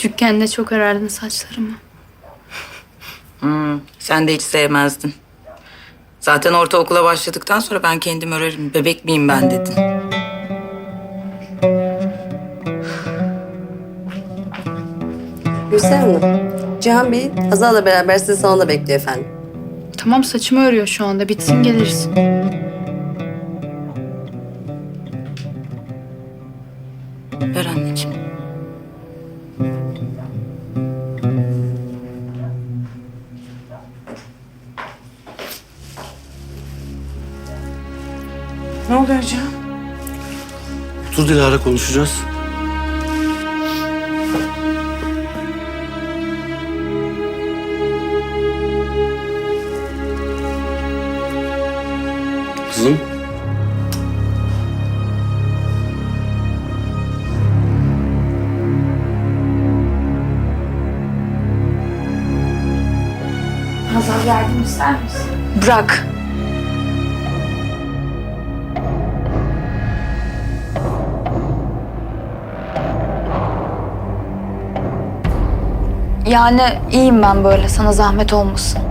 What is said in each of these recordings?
Küçükken de çok arardın saçlarımı. Hmm, sen de hiç sevmezdin. Zaten ortaokula başladıktan sonra ben kendim örerim. Bebek miyim ben dedin. Gülsen Hanım, Cihan Bey Hazal'la beraber sizi salonda bekliyor efendim. Tamam saçımı örüyor şu anda. Bitsin gelirsin. Ver anneciğim. Ne oluyor Cihan? Otur Dilara konuşacağız. Kızım. Hazal yardım ister misin? Bırak. Yani iyiyim ben böyle. Sana zahmet olmasın.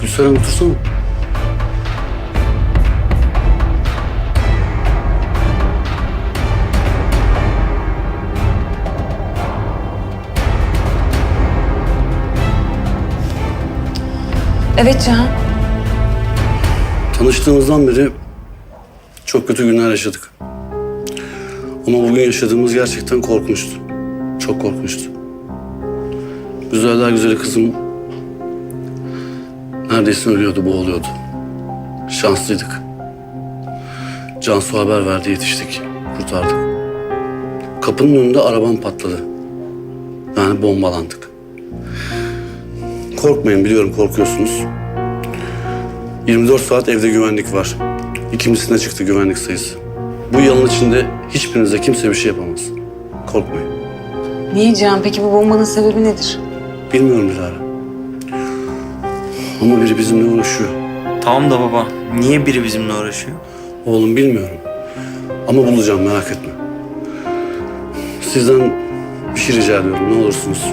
Gülseren otursana. Evet Cihan. Tanıştığımızdan beri çok kötü günler yaşadık. Ama bugün yaşadığımız gerçekten korkunçtu. Çok korkunçtu. Güzeller güzeli kızım neredeyse ölüyordu, boğuluyordu. Şanslıydık. Cansu haber verdi, yetiştik. Kurtardık. Kapının önünde arabam patladı. Yani bombalandık. Korkmayın, biliyorum korkuyorsunuz. 24 saat evde güvenlik var. İkimizine çıktı güvenlik sayısı. Bu yılın içinde hiçbirinize kimse bir şey yapamaz. Korkmayın. Niye Cihan? Peki bu bombanın sebebi nedir? Bilmiyorum Dilara. Ama biri bizimle uğraşıyor. Tamam da baba, niye biri bizimle uğraşıyor? Oğlum bilmiyorum. Ama bulacağım merak etme. Sizden bir şey rica ediyorum ne olursunuz.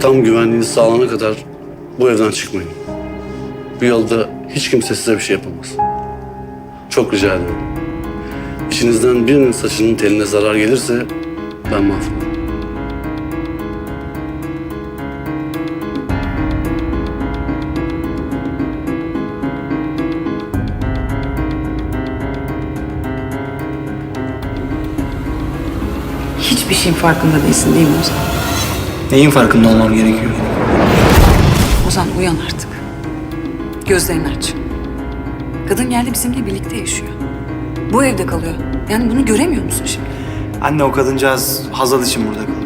Tam güvenliğiniz sağlanana kadar bu evden çıkmayın. Bu yolda hiç kimse size bir şey yapamaz. Çok rica ediyorum. İçinizden birinin saçının teline zarar gelirse ben mahvolurum. Hiçbir şeyin farkında değilsin değil mi Ozan? Neyin farkında olmam gerekiyor? Ozan uyan artık. Gözlerini aç. Kadın geldi bizimle birlikte yaşıyor. Bu evde kalıyor. Yani bunu göremiyor musun şimdi? Anne o kadıncağız Hazal için burada kalıyor.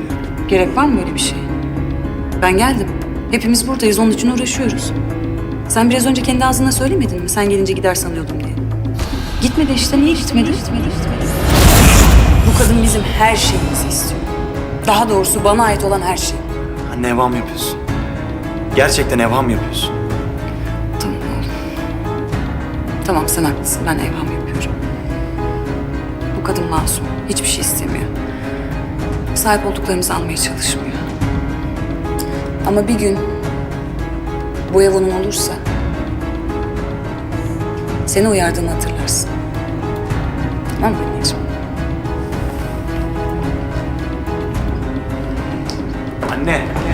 Gerek var mı böyle bir şey? Ben geldim. Hepimiz buradayız. Onun için uğraşıyoruz. Sen biraz önce kendi ağzına söylemedin mi? Sen gelince gider sanıyordum diye. Gitmedi işte. Niye gitmedi? Gitmedi, gitmedi. Bu kadın bizim her şeyimizi istiyor. Daha doğrusu bana ait olan her şey. Anne evham yapıyorsun. Gerçekten evham yapıyorsun. Tamam. Tamam sen haklısın. Ben evham yapıyorum. Kadın masum. Hiçbir şey istemiyor. Sahip olduklarımızı almaya çalışmıyor. Ama bir gün bu ev onun olursa seni uyardığımı hatırlarsın. Tamam mı anneciğim? Anne.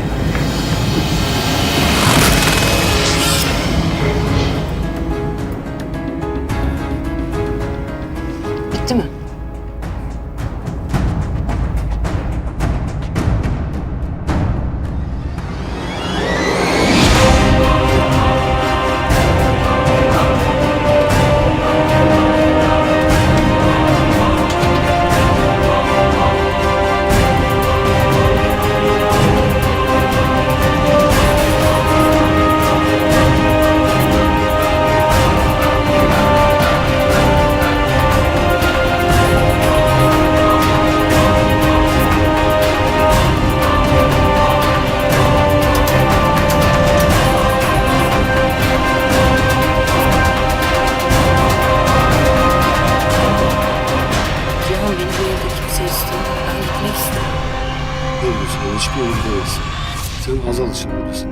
Sen Hazal için buradasın.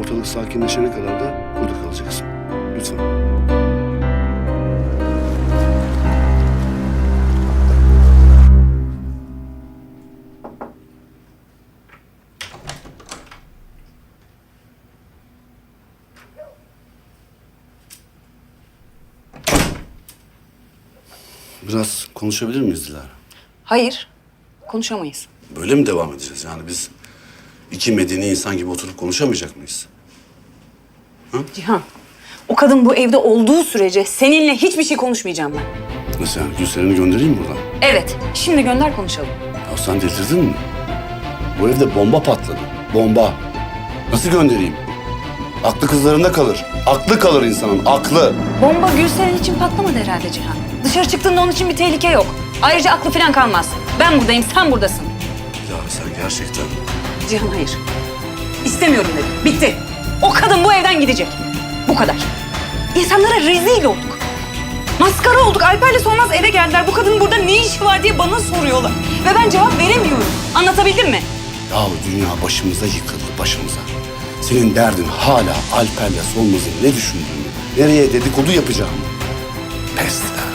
Ortalık sakinleşene kadar da burada kalacaksın. Lütfen. Biraz konuşabilir miyiz Dilara? Hayır, konuşamayız. Böyle mi devam edeceğiz? Yani biz iki medeni insan gibi oturup konuşamayacak mıyız? Cihan, o kadın bu evde olduğu sürece seninle hiçbir şey konuşmayacağım ben. Nasıl yani? Gülseren'i göndereyim mi buradan? Evet, şimdi gönder konuşalım. Ya sen delirdin mi? Bu evde bomba patladı. Bomba. Nasıl göndereyim? Aklı kızlarında kalır. Aklı kalır insanın, aklı. Bomba Gülseren için patlamadı herhalde Cihan. Dışarı çıktığında onun için bir tehlike yok. Ayrıca aklı falan kalmaz. Ben buradayım, sen buradasın. Ya sen gerçekten... Cihan hayır. İstemiyorum dedim. Bitti. O kadın bu evden gidecek. Bu kadar. İnsanlara rezil olduk. Maskara olduk. Alper'le Solmaz eve geldiler. Bu kadının burada ne işi var diye bana soruyorlar. Ve ben cevap veremiyorum. Anlatabildim mi? Ya dünya başımıza yıkıldı, başımıza. Senin derdin hala Alper'le Solmaz'ın ne düşündüğünü, nereye dedikodu yapacağını. Pes ya.